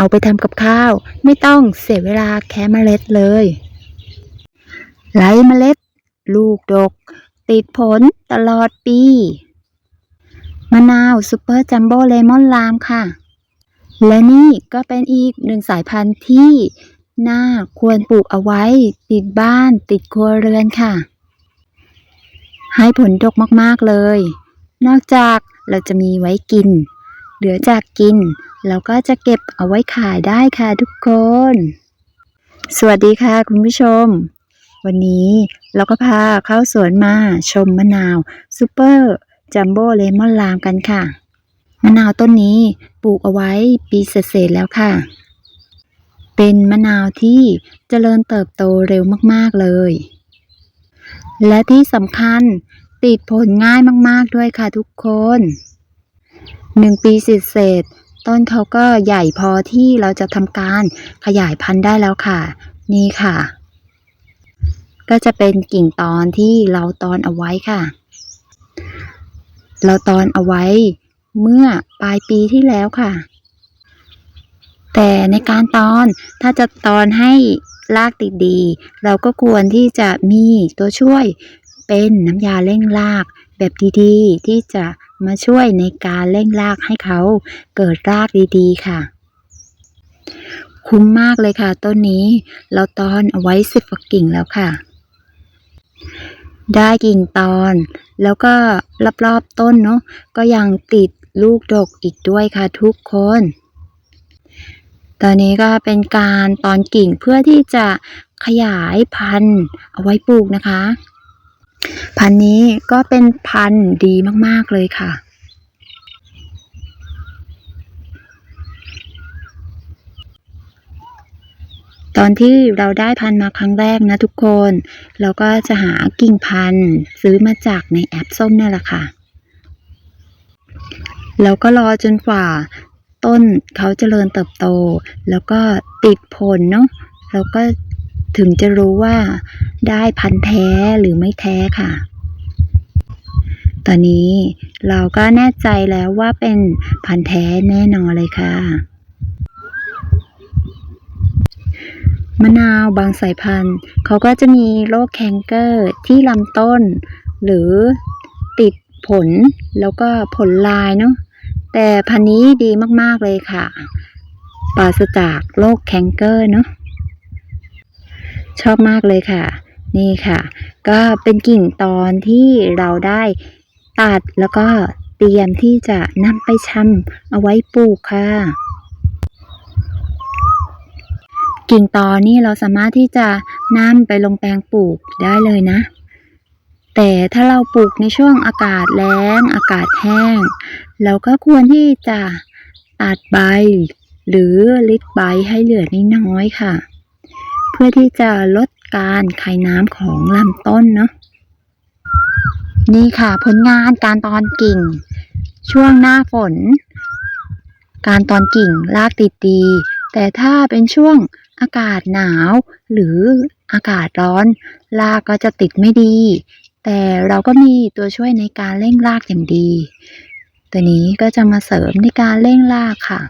เอาไปทำกับข้าว ไม่ต้องเสียเวลาแค่เมล็ดเลยไร้เมล็ด ลูกดก ติดผลตลอดปี มะนาวซูเปอร์จัมโบ้เลมอนลามค่ะ และนี่ก็เป็นอีกหนึ่งสายพันธุ์ที่น่าควรปลูกเอาไว้ ติดบ้านติดครัวเรือนค่ะ ให้ผลดกมากๆเลย นอกจากเราจะมีไว้กิน เหลือจากกิน เราก็จะเก็บเอาไว้ขายได้ค่ะทุกคน สวัสดีค่ะคุณผู้ชม วันนี้เราก็พาเข้าสวนมาชมมะนาวซูเปอร์จัมโบ้เลมอนลามกันค่ะ มะนาวต้นนี้ปลูกเอาไว้ปีเศษแล้วค่ะ เป็นมะนาวที่เจริญเติบโตเร็วมากๆเลย และที่สำคัญติดผลง่ายมากๆด้วยค่ะทุกคนหนึ่งปีเศษๆ ต้นเขาก็ใหญ่พอที่เราจะทำการขยายพันธุ์ได้แล้วค่ะ นี่ค่ะ ก็จะเป็นกิ่งตอนที่เราตอนเอาไว้ค่ะ เราตอนเอาไว้เมื่อปลายปีที่แล้วค่ะ แต่ในการตอนถ้าจะตอนให้รากติดดี เราก็ควรที่จะมีตัวช่วยเป็นน้ำยาเร่งรากแบบดีๆ ที่จะ มาช่วยในการเร่งรากให้เขาเกิดรากดีๆค่ะ คุ้มมากเลยค่ะต้นนี้เราตอนเอาไว้สิบกว่ากิ่งแล้วค่ะ ได้กิ่งตอน แล้วก็รอบๆต้นเนาะก็ยังติดลูกดกอีกด้วยค่ะทุกคนตอนนี้ก็เป็นการตอนกิ่งเพื่อที่จะขยายพันธุ์เอาไว้ปลูกนะคะ พันนี้ก็เป็นพันดีมากๆเลยค่ะ ตอนที่เราได้พันมาครั้งแรกนะทุกคน เราก็จะหากิ่งพันซื้อมาจากในแอปส้มนี่แหละค่ะ แล้วก็รอจนกว่าต้นเขาเจริญเติบโต แล้วก็ติดผลเนาะแล้วก็ ถึงจะรู้ว่าได้พันธุ์แท้หรือไม่แท้ค่ะ ตอนนี้เราก็แน่ใจแล้วว่าเป็นพันธุ์แท้แน่นอนเลยค่ะ มะนาวบางสายพันธุ์เขาก็จะมีโรคแคนเกอร์ที่ลำต้น หรือติดผลแล้วก็ผลลายเนาะแต่พันนี้ดีมาก ๆ เลยค่ะ ปราศจากโรคแคนเกอร์เนาะ ชอบมากเลยค่ะ นี่ค่ะ ก็เป็นกิ่งตอนที่เราได้ตัดแล้วก็เตรียมที่จะนำไปชำเอาไว้ปลูกค่ะ กิ่งตอนนี่เราสามารถที่จะนำไปลงแปลงปลูกได้เลยนะ แต่ถ้าเราปลูกในช่วงอากาศแล้ง อากาศแห้ง เราก็ควรที่จะตัดใบ หรือลิดใบให้เหลือน้อยๆค่ะ พื่อที่จะลดการคายน้ำของลำต้นเนาะนี่ค่ะผลงานการตอนกิ่ง ช่วงหน้าฝน การตอนกิ่งรากติดดี แต่ถ้าเป็นช่วงอากาศหนาว หรืออากาศร้อนรากก็จะติดไม่ดี แต่เราก็มีตัวช่วยในการเร่งรากอย่างดี ตัวนี้ก็จะมาเสริมในการเร่งรากค่ะ